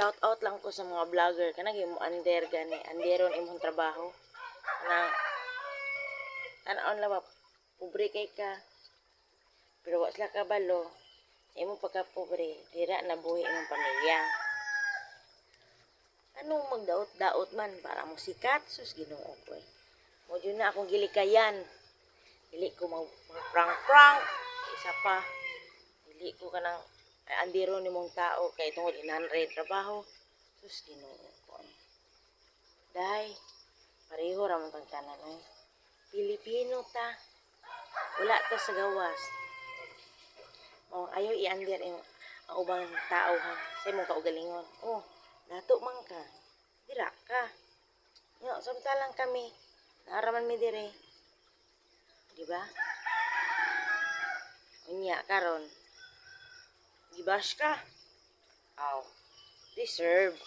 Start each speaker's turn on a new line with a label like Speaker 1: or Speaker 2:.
Speaker 1: Shout out lang ko sa mga vlogger. Kanang imo under gani. Anderon imong trabaho. Kanang tan-aon lang pobre kay ka. Pero wa sila ka balo imo pagka pobre dira na buhi imong pamilya. Anong magdaot-daot man para mo sikat? Sus Ginoo ko eh. Mo na akong gilikayan. Dili ko mag prank-prank isa pa dili ko kanang andiro ni mong tao kay tungod inanray trabaho. Sus Ginoo ko. Eh. dai pareho ra man tang tanan eh. Pilipino ta. Wala ta sa gawas. Oh ayaw i-under ang ubang tao ha. Sa imong kaugalingon. Oh dato man ka. Dira ka. Yo samtalang kami. Naaraman mi dire. Di ba unya karon. Gibash ka. Aw. Deserve